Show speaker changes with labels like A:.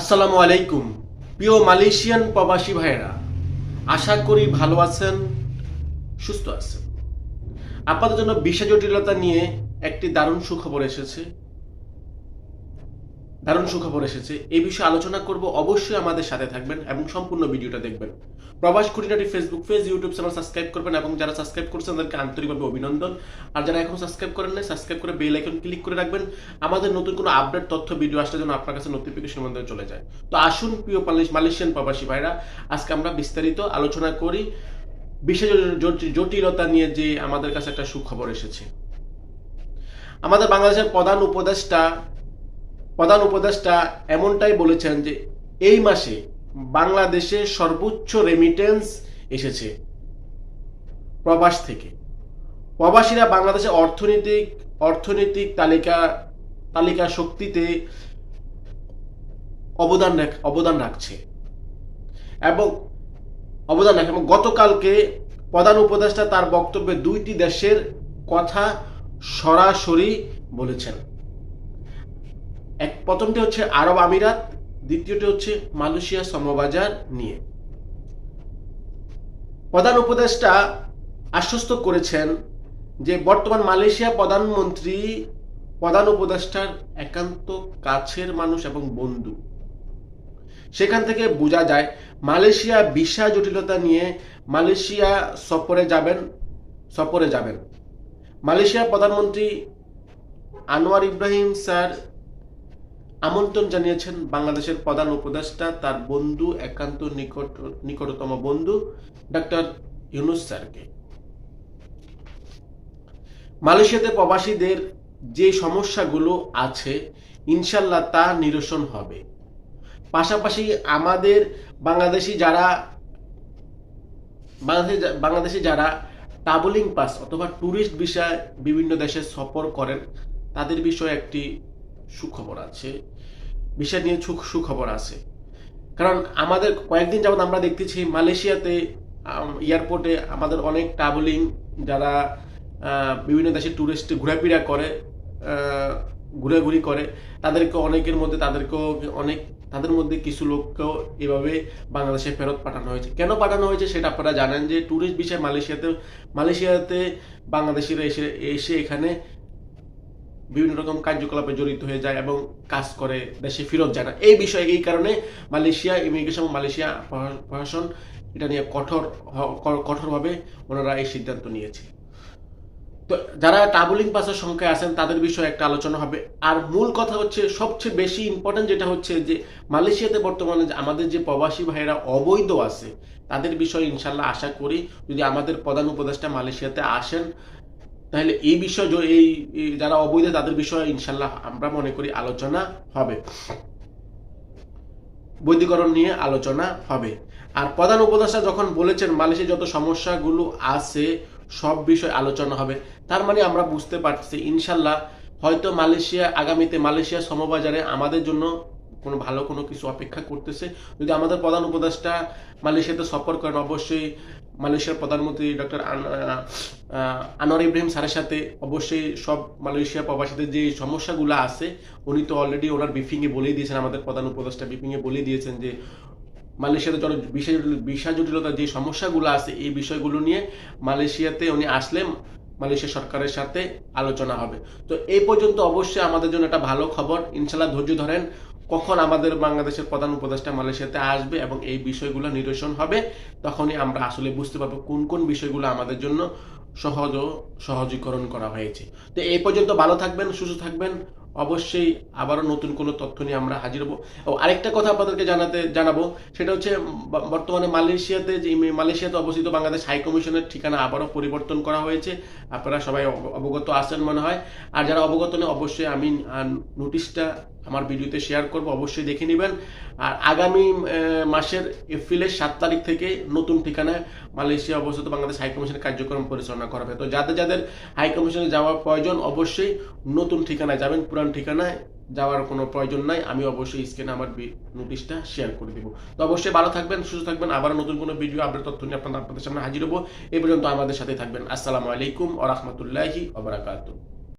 A: আসসালামু আলাইকুম, প্রিয় মালয়েশিয়ান প্রবাসী ভাইয়েরা। আশা করি ভালো আছেন, সুস্থ আছেন। আপনাদের জন্য বিষয় জটিলতা নিয়ে একটি দারুণ সুখবর এসেছে। দারুণ সুখবর এসেছে। এই বিষয়ে আলোচনা করব। অবশ্যই আমাদের সাথে থাকবেন এবং সম্পূর্ণ ভিডিওটা দেখবেন। প্রবাস খুঁটিনাটি Facebook page YouTube channel subscribe করবেন এবং যারা সাবস্ক্রাইব করছেন তাদেরকে আন্তরিকভাবে অভিনন্দন। আর যারা এখন সাবস্ক্রাইব করেন নাই সাবস্ক্রাইব করে বেল আইকন ক্লিক করে রাখবেন। আমাদের নতুন কোনো আপডেট তথ্য ভিডিও আসলে যেন আপনার কাছে নোটিফিকেশন মধ্যে চলে যায়। তো আসুন, প্রিয় মালয়েশ- মালয়েশিয়ান প্রবাসী ভাইরা, আজকে আমরা বিস্তারিত আলোচনা করি। বিশেষ জট- জটিলতা নিয়ে যে আমাদের কাছে একটা সুখবর এসেছে। আমাদের বাংলাদেশের প্রধান উপদেষ্টা প্রধান উপদেষ্টা এমনটাই বলেছেন যে এই মাসে বাংলাদেশে সর্বোচ্চ রেমিটেন্স এসেছে প্রবাস থেকে। প্রবাসীরা বাংলাদেশের অর্থনৈতিক অর্থনৈতিক তালিকা তালিকা শক্তিতে অবদান অবদান রাখছে। এবং অবদান রাখে। এবং গতকালকে প্রধান উপদেষ্টা তার বক্তব্যে দুইটি দেশের কথা সরাসরি বলেছেন। এক, প্রথমটি হচ্ছে আরব আমিরাত, দ্বিতীয়টি হচ্ছে মালয়েশিয়া সমবাজার নিয়ে। প্রধান উপদেষ্টা আশ্বস্ত করেছেন যে বর্তমান মালয়েশিয়া প্রধানমন্ত্রী, প্রধান উপদেষ্টার একান্ত কাছের মানুষ এবং বন্ধু। সেখান থেকে বোঝা যায়, মালয়েশিয়া ভিসা জটিলতা নিয়ে মালয়েশিয়া সফরে যাবেন সফরে যাবেন। মালয়েশিয়ার প্রধানমন্ত্রী আনোয়ার ইব্রাহিম স্যার আমন্ত্রণ জানিয়েছেন বাংলাদেশের প্রধান উপদেষ্টা, তার বন্ধু, একান্ত নিকট, নিকটতম বন্ধু ডক্টর ইউনুস স্যারকে। মালয়েশিয়াতে প্রবাসীদের যে সমস্যাগুলো আছে, ইনশাল্লাহ তা নিরসন হবে। পাশাপাশি আমাদের বাংলাদেশি যারা, বাংলাদেশি বাংলাদেশি যারা ট্রাভেলিং পাস অথবা ট্যুরিস্ট বিষয় বিভিন্ন দেশে সফর করেন, তাদের বিষয়ে একটি সুখবর আছে। বিষয় নিয়ে সুখ- সুখবর আছে। কারণ আমাদের কয়েকদিন যাবত আমরা দেখতেছি মালয়েশিয়াতে এয়ারপোর্টে আমাদের অনেক ট্রাভেলিং যারা বিভিন্ন দেশে ট্যুরিস্ট ঘোরাফেরা করে ঘুরাঘুরি করে, তাদেরকে অনেকের মধ্যে, তাদেরকেও অনেক, তাদের মধ্যে কিছু লোককেও এভাবে বাংলাদেশে ফেরত পাঠানো হয়েছে। কেন পাঠানো হয়েছে সেটা আপনারা জানেন যে ট্যুরিস্ট বিষয়ে মালয়েশিয়াতে মালয়েশিয়াতে বাংলাদেশিরা এসে এসে এখানে বিভিন্ন রকম কার্যকলাপে জড়িত হয়ে যায় এবং কাজ করে দেশে ফেরত যায় না। এই বিষয়ে এই কারণে মালয়েশিয়া ইমিগ্রেশন মালয়েশিয়া প্রশাসন এটা নিয়ে কঠোর কঠোরভাবে ওনারা এই সিদ্ধান্ত নিয়েছে। তো যারা ট্রাভেলিং পাসের সংখ্যায় আছেন, তাদের বিষয়ে একটা আলোচনা হবে। আর মূল কথা হচ্ছে, সবচেয়ে বেশি ইম্পর্টেন্ট যেটা হচ্ছে যে, মালয়েশিয়াতে বর্তমানে আমাদের যে প্রবাসী ভাইয়েরা অবৈধ আছে, তাদের বিষয়ে ইনশাল্লাহ আশা করি যদি আমাদের প্রধান উপদেষ্টা মালয়েশিয়াতে আসেন তাহলে এই বিষয় এই যারা অবৈধ, তাদের বিষয়ে ইনশাল্লাহ আমরা মনে করি আলোচনা হবে। বৈধীকরণ নিয়ে আলোচনা হবে। আর প্রধান উপদেষ্টা যখন বলেছেন মালয়েশিয়ার যত সমস্যাগুলো আছে, সব বিষয় আলোচনা হবে, তার মানে আমরা বুঝতে পারছি ইনশাল্লাহ হয়তো মালয়েশিয়া, আগামীতে মালয়েশিয়া সমবাজারে আমাদের জন্য কোনো ভালো কোনো কিছু অপেক্ষা করতেছে। যদি আমাদের প্রধান উপদেষ্টা মালয়েশিয়াতে সফর করেন, অবশ্যই মালয়েশিয়ার প্রধানমন্ত্রী ডক্টর আনোয়ার ইব্রাহিম স্যারের সাথে অবশ্যই সব মালয়েশিয়া প্রবাসীদের যে সমস্যাগুলো আছে, উনি তো অলরেডি ওনার ব্রিফিংয়ে বলেই দিয়েছেন, আমাদের প্রধান উপদেষ্টা ব্রিফিংয়ে বলেই দিয়েছেন যে মালয়েশিয়াতে যত বিষয় বিষয় জটিলতার যে সমস্যাগুলো আছে, এই বিষয়গুলো নিয়ে মালয়েশিয়াতে উনি আসলে মালয়েশিয়া সরকারের সাথে আলোচনা হবে। তো এই পর্যন্ত অবশ্যই আমাদের জন্য একটা ভালো খবর। ইনশাল্লাহ ধৈর্য ধরেন কখন আমাদের বাংলাদেশের প্রধান উপদেষ্টা মালয়েশিয়াতে আসবে এবং এই বিষয়গুলো নিরসন হবে, তখনই আমরা আসলে বুঝতে পারব কোন কোন বিষয়গুলো আমাদের জন্য সহজ ও সহজীকরণ করা হয়েছে। তো এই পর্যন্ত ভালো থাকবেন, সুস্থ থাকবেন। অবশ্যই আবারও নতুন কোনো তথ্য নিয়ে আমরা হাজির হব। ও, আরেকটা কথা আপনাদেরকে জানাতে, জানাব, সেটা হচ্ছে বর্তমানে মালয়েশিয়াতে যে মালয়েশিয়াতে অবস্থিত বাংলাদেশ হাই কমিশনের ঠিকানা আবারও পরিবর্তন করা হয়েছে। আপনারা সবাই অব- অবগত আছেন মনে হয়। আর যারা অবগত নেই, অবশ্যই আমি নোটিশটা আমার ভিডিওতে শেয়ার করব, অবশ্যই দেখে নেবেন। আর আগামী মাসের এপ্রিলের সাত তারিখ থেকে নতুন ঠিকানায় মালয়েশিয়া অবস্থিত বাংলাদেশ হাই কমিশনের কার্যক্রম পরিচালনা করা হবে। তো যাদের যাদের হাই কমিশনে যাওয়ার প্রয়োজন, অবশ্যই নতুন ঠিকানায় যাবেন। পুরান ঠিকানায় যাওয়ার কোনো প্রয়োজন নাই। আমি অবশ্যই স্ক্রিনে আমার নোটিশটা শেয়ার করে দেবো। তো অবশ্যই ভালো থাকবেন, সুস্থ থাকবেন। আবার নতুন কোনো ভিডিও আপডেট তথ্য নিয়ে আপনাদের আপনাদের সামনে হাজির হব। এই পর্যন্ত আমাদের সাথে থাকবেন। আসসালামু আলাইকুম ও রহমতুল্লাহি ওবরাকাতুহ